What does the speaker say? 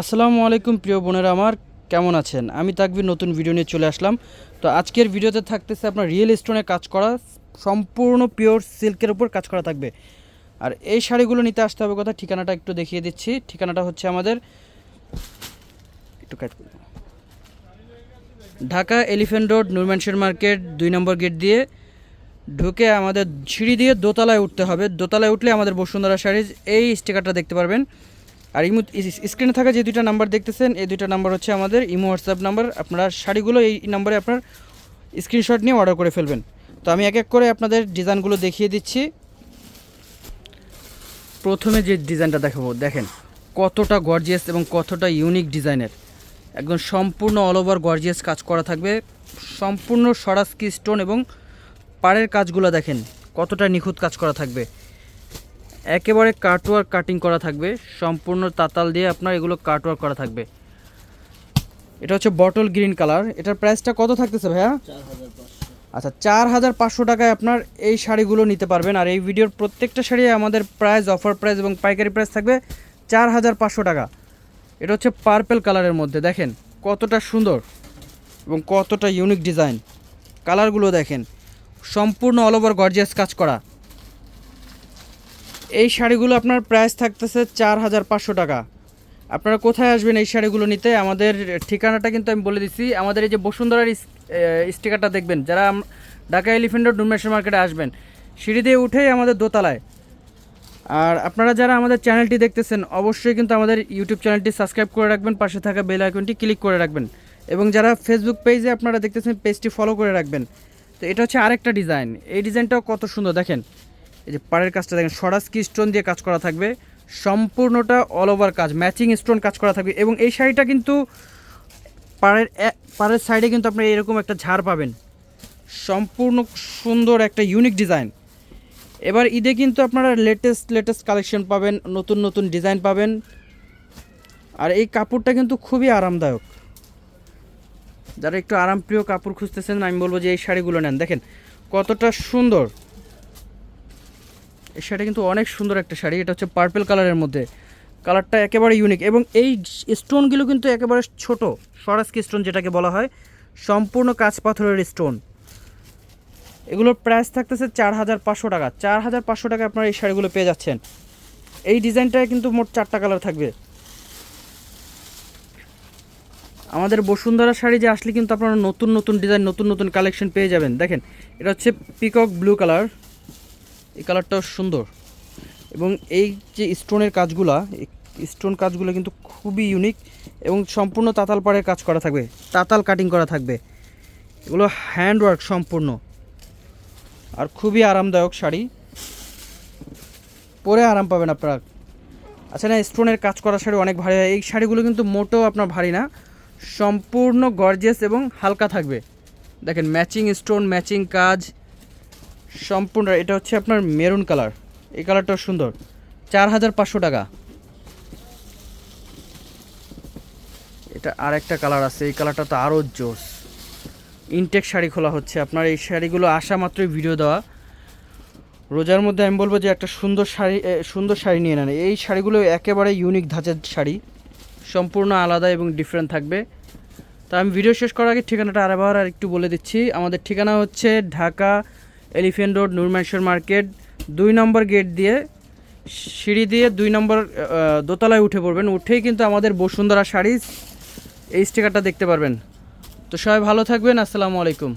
আসসালামু আলাইকুম প্রিয় বোনেরা আমার, কেমন আছেন? আমি তাকবির, নতুন ভিডিও নিয়ে চলে আসলাম। তো আজকের ভিডিওতে থাকতেছে আপনার রিয়েল স্টোনে কাজ করা, সম্পূর্ণ পিওর সিল্কের উপর কাজ করা থাকবে। আর এই শাড়িগুলো নিতে আসতে হবে কথা ঠিকানাটা একটু দেখিয়ে দিচ্ছি। ঠিকানাটা হচ্ছে আমাদের, একটু কাট করে Dhaka elephant road Nur Mansion market, দুই নম্বর গেট দিয়ে ঢুকে আমাদের সিঁড়ি দিয়ে দোতলায় উঠতে হবে। দোতলায় উঠলে আমাদের বসুন্ধরা শাড়ির এই স্টিকারটা দেখতে পারবেন। আর ইমো স্ক্রিনে থাকা যে দুইটা নাম্বার দেখতেছেন, এই দুইটা নাম্বার হচ্ছে আমাদের ইমো হোয়াটসঅ্যাপ নাম্বার। আপনারা শাড়িগুলো এই নাম্বারে আপনার স্ক্রিনশট নিয়ে অর্ডার করে ফেলবেন। তো আমি এক এক করে আপনাদের ডিজাইনগুলো দেখিয়ে দিচ্ছি। প্রথমে যে ডিজাইনটা দেখাবো, দেখেন কতটা গর্জিয়াস এবং কতটা ইউনিক ডিজাইনের। একদম সম্পূর্ণ অল ওভার গর্জিয়াস কাজ করা থাকবে। সম্পূর্ণ সরাসকি স্টোন এবং পাড়ের কাজগুলো দেখেন কতটা নিখুঁত কাজ করা থাকবে। একেবারে কাটওয়ার্ক কাটিং করা থাকবে। সম্পূর্ণ তাতাল দিয়ে আপনার এগুলো কাটওয়ার্ক করা থাকবে। এটা হচ্ছে বটল গ্রিন কালার এটার প্রাইসটা কত থাকতেছে ভাইয়া? আচ্ছা চার হাজার পাঁচশো টাকায় আপনার এই শাড়িগুলো নিতে পারবেন। আর এই ভিডিওর প্রত্যেকটা শাড়ি আমাদের প্রাইস অফার প্রাইস এবং পাইকারি প্রাইস থাকবে চার হাজার পাঁচশো টাকা। এটা হচ্ছে পার্পেল কালারের মধ্যে। দেখেন কতটা সুন্দর এবং কতটা ইউনিক ডিজাইন কালারগুলো দেখেন সম্পূর্ণ অল ওভার গর্জিয়াস কাজ করা। এই শাড়িগুলো আপনার প্রাইস থাকতেছে চার হাজার পাঁচশো টাকা। আপনারা কোথায় আসবেন এই শাড়িগুলো নিতে? আমাদের ঠিকানাটা কিন্তু আমি বলে দিচ্ছি আমাদের এই যে বসুন্ধরার স্টিকারটা দেখবেন। যারা ঢাকা এলিফেন্ট ডুমেশ্বর মার্কেটে আসবেন, সিঁড়ি দিয়ে উঠেই আমাদের দোতলায়। আর আপনারা যারা আমাদের চ্যানেলটি দেখতেছেন, অবশ্যই কিন্তু আমাদের ইউটিউব চ্যানেলটি সাবস্ক্রাইব করে রাখবেন। পাশে থাকা বেল আইকনটি ক্লিক করে রাখবেন। এবং যারা ফেসবুক পেজে আপনারা দেখতেছেন পেজটি ফলো করে রাখবেন। তো এটা হচ্ছে আরেকটা ডিজাইন এই ডিজাইনটাও কত সুন্দর, দেখেন। এই যে পাড়ের কাজটা দেখেন সরাস কি স্টোন দিয়ে কাজ করা থাকবে, সম্পূর্ণটা অল ওভার কাজ ম্যাচিং স্টোন কাজ করা থাকবে এবং এই শাড়িটা কিন্তু পাড়ের পাড়ের সাইডে কিন্তু আপনি এরকম একটা ঝাড় পাবেন। সম্পূর্ণ সুন্দর একটা ইউনিক ডিজাইন এবার ঈদে কিন্তু আপনারা লেটেস্ট লেটেস্ট কালেকশন পাবেন, নতুন নতুন ডিজাইন পাবেন। আর এই কাপড়টা কিন্তু খুবই আরামদায়ক। যারা একটু আরামপ্রিয় কাপড় খুঁজতেছেন, আমি বলব যে এই শাড়িগুলো নেন। দেখেন, কতটা সুন্দর। শাড়িটা কিন্তু অনেক সুন্দর একটা শাড়ি, এটা হচ্ছে পার্পেল কালারের মধ্যে। কালারটা একেবারে ইউনিক এবং এই স্টোনগুলো কিন্তু একেবারে ছোট সরাসকি স্টোন যেটাকে বলা হয়, সম্পূর্ণ কাঁচ পাথরের স্টোন এগুলোর প্রাইস থাকতেছে চার হাজার পাঁচশো টাকা। চার হাজার পাঁচশো টাকা আপনারা এই শাড়িগুলো পেয়ে যাচ্ছেন। এই ডিজাইনটায় কিন্তু মোট চারটা কালার থাকবে। আমাদের বসুন্ধরা শাড়ি যে আসলে কিন্তু আপনারা নতুন নতুন ডিজাইন নতুন নতুন কালেকশন পেয়ে যাবেন। দেখেন, এটা হচ্ছে পিকক ব্লু কালার এই কালারটাও সুন্দর। এবং এই যে স্টোনের কাজগুলা স্টোন কাজগুলো কিন্তু খুবই ইউনিক এবং সম্পূর্ণ তাতাল পাড়ের কাজ করা থাকবে, তাতাল কাটিং করা থাকবে। এগুলো হ্যান্ডওয়ার্ক সম্পূর্ণ। আর খুবই আরামদায়ক শাড়ি। পরে আরাম পাবেন আপনারা। আচ্ছা না, স্টোনের কাজ করা শাড়ি অনেক ভারী। হয় এই শাড়িগুলো কিন্তু মোটেও আপনার ভারী না। সম্পূর্ণ গর্জেস এবং হালকা থাকবে। দেখেন ম্যাচিং স্টোন ম্যাচিং কাজ। সম্পূর্ণ, এটা হচ্ছে আপনার মেরুন কালার। এই কালারটাও সুন্দর। চার হাজার পাঁচশো টাকা। এটা আর একটা কালার আছে, এই কালারটা তো আরও জোস। ইনটেক শাড়ি খোলা হচ্ছে আপনার, এই শাড়িগুলো আসা মাত্রই ভিডিও দেওয়া। রোজার মধ্যে আমি বলব যে একটা সুন্দর শাড়ি সুন্দর শাড়ি নিয়ে নেন। এই শাড়িগুলো একেবারে ইউনিক ধাঁচের শাড়ি। সম্পূর্ণ আলাদা এবং ডিফারেন্ট থাকবে। তো আমি ভিডিও শেষ করার আগে ঠিকানাটা আরেকবার আর একটু বলে দিচ্ছি। আমাদের ঠিকানা হচ্ছে ঢাকা এলিফেন্ট রোড নুরমেশ্বর মার্কেট, দুই নম্বর গেট দিয়ে সিঁড়ি দিয়ে দুই নম্বর দোতলায় উঠে পড়বেন। উঠেই কিন্তু আমাদের বসুন্ধরা শাড়ি এই স্টিকারটা দেখতে পারবেন। তো সবাই ভালো থাকবেন, আসসালামু আলাইকুম।